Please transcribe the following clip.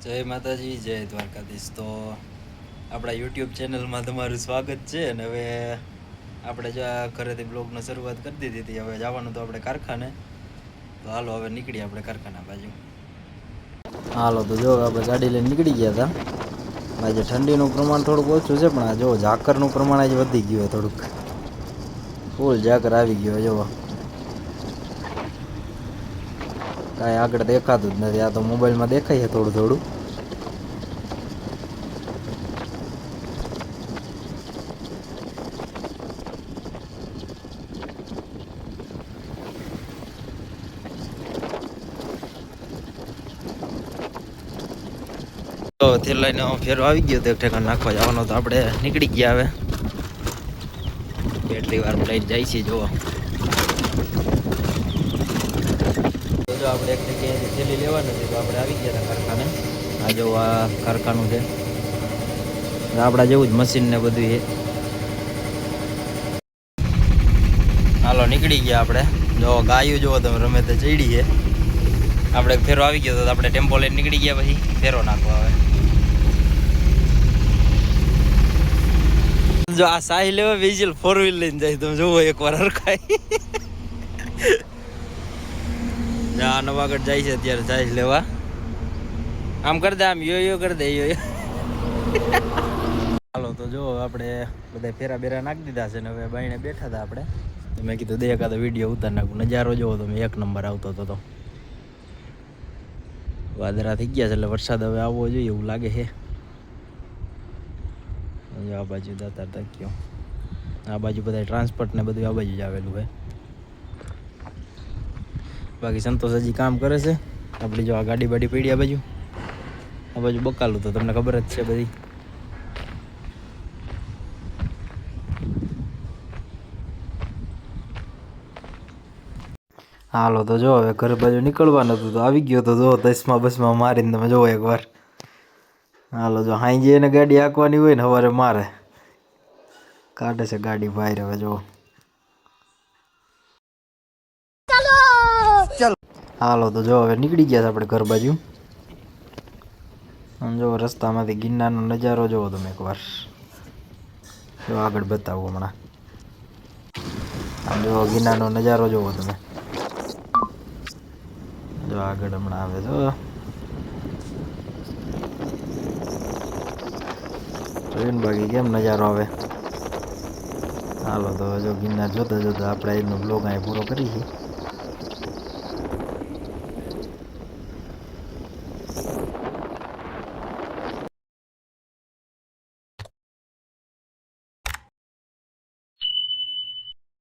જય માતાજી, જય દ્વારકાધીશ. તો આપણા યુટ્યુબ ચેનલમાં તમારું સ્વાગત છે અને હવે આપણે જો ઘરેથી બ્લોગનો શરૂઆત કરી દીધી હતી, હવે જવાનું તો આપણે કારખાને. તો હાલો, હવે નીકળીએ આપણે કારખાના બાજુ. હાલો, તો જો, આપણે ગાડી લઈને નીકળી ગયા હતા. આજે ઠંડીનું પ્રમાણ થોડુંક ઓછું છે, પણ આ જો, ઝાકરનું પ્રમાણ આજે વધી ગયું થોડુંક. ફૂલ ઝાકર આવી ગયો જોવો કાંઈ આગળ દેખાતું જ નથી. આ તો મોબાઈલમાં દેખાય છે થોડું થોડું. તો થેલાઈને ફેરો આવી ગયો તો ઠેકાણ નાખવા જવાનો તો આપણે નીકળી ગયા હવે. કેટલી વાર ફ્લાઇટ જાય છે, જુઓ. જો આપણે એક જગ્યાએ થેલી લેવાની હતી તો આપણે આવી ગયા કારખાને. આ જો આ કારખાનું છે. આપણા જેવું જ મશીન ને બધું એ હાલો, નીકળી ગયા આપણે. જો ગાયું જોવો તમે, રમે તો ચડી છે. આપણે ફેરો આવી ગયો તો આપણે ટેમ્પો લઈને નીકળી ગયા પછી ફેરો નાખવા આવે જો આ સાહી લેવા વિજલ ફોર વ્હીલ લઈને જાય. તમે જોવો એકવાર હરખાય આ નવાગઢ જાય છે અત્યારે સાહી લેવા. આમ કર દે, આમ યો યો કર દે યો હાલો, તો જો આપણે બધા ફેરા બેરા નાખી દીધા છે ને હવે બાઈને બેઠા હતા આપણે. મેં કીધું દે એકાદો વીડિયો ઉતાર નાખું. નજારો જોવો તમે, એક નંબર આવતો હતો તો. વાદરા થઈ ગયા છે, એટલે વરસાદ હવે આવવો જોઈએ એવું લાગે છે. જો આ બાજુ દાતાર તક્યો આ બાજુ બધા ટ્રાન્સપોર્ટ ને બધું આ બાજુ જ આવેલું હોય બાકી સંતોષ હજી કામ કરે છે. આપણી જો આ ગાડી બાડી પડી આ બાજુ. આ બાજુ બકાલું તો તમને ખબર જ છે બધી. હાલો તો જો હવે ઘર બાજુ નીકળવાનું હતું તો આવી ગયો તો જો દસમાં બસમાં મારીને તમે જોવો એકવાર. હાલો જો હાઈ એને ગાડી હાંકવાની હોય ને સવારે મારે. કાઢે છે ગાડી બહાર હવે જો. હાલો તો જો હવે નીકળી ગયા છે આપણે ઘર બાજુ. જો રસ્તામાંથી ગિરનારનો નજારો જોવો તમે એકવાર. જો આગળ બતાવો હમણાં. આમ જો ગિરનારનો નજારો જોવો તમે. જો આગળ હમણાં આવે જો. જોઈને બાકી કેમ નજારો આવે? હાલો તો જો ગિરનાર જોતા જોતા આપણે આજનો બ્લોગ અહીં પૂરો કરી છીએ